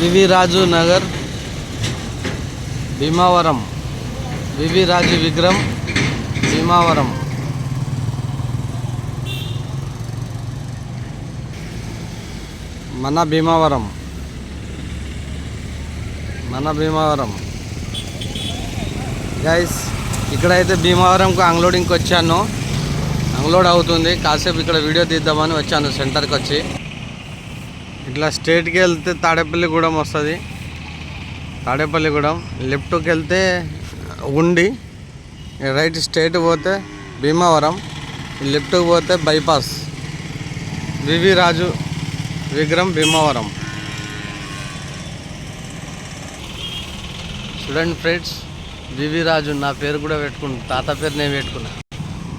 వివి రాజు నగర్ భీమావరం. వివి రాజు విగ్రహం భీమావరం. మన భీమావరం. మన భీమావరం. గైస్ ఇక్కడైతే భీమవరంకు అంగ్లోడింగ్కి వచ్చాను. అంగ్లోడ్ అవుతుంది. కాసేపు ఇక్కడ వీడియో తీద్దామని వచ్చాను సెంటర్కి వచ్చి. ఇట్లా స్ట్రేట్కి వెళ్తే తాడేపల్లిగూడెం వస్తుంది. తాడేపల్లిగూడెం. లెఫ్ట్కి వెళ్తే ఉండి రైట్ స్ట్రేట్ పోతే భీమవరం లెఫ్ట్కి పోతే బైపాస్. వివి రాజు విగ్రహం భీమవరం. చూడండి ఫ్రెండ్స్ వివి రాజు నా పేరు కూడా పెట్టుకున్నాను తాత పేరు నేను పెట్టుకున్నా.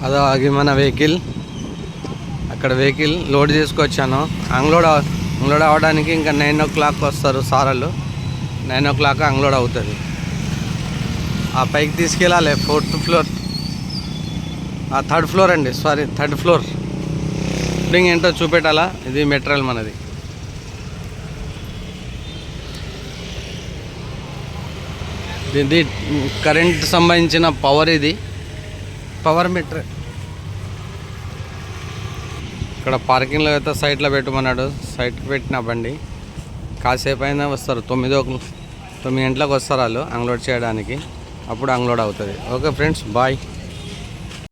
అదో అది మన వెహికల్. అక్కడ వెహికల్ లోడ్ చేసుకొచ్చాను. ఆంగ్లోడ్ అంగ్లోడ్ అన్లోడ్ అవ్వడానికి ఇంకా నైన్ ఓ క్లాక్ వస్తారు సారలు. నైన్ ఓ క్లాక్ అన్లోడ్ అవుతుంది. ఆ పైకి తీసుకెళ్ళాలి ఫోర్త్ ఫ్లోర్ ఆ థర్డ్ ఫ్లోర్ అండి సారీ థర్డ్ ఫ్లోర్ బిల్డింగ్ ఏంటో చూపెట్టాలా? ఇది మెటీరియల్ మనది. ఇది కరెంట్ సంబంధించిన పవర్ ఇది. పవర్ మీటర్ ఇక్కడ పార్కింగ్లో అయితే సైట్లో పెట్టమన్నాడు. సైట్కి పెట్టిన బండి. కాసేపు అయినా వస్తారు. తొమ్మిది ఒక తొమ్మిది గంటలకు వస్తారు వాళ్ళు. అన్లోడ్ చేయడానికి. అప్పుడు అన్లోడ్ అవుతుంది. Okay friends bye.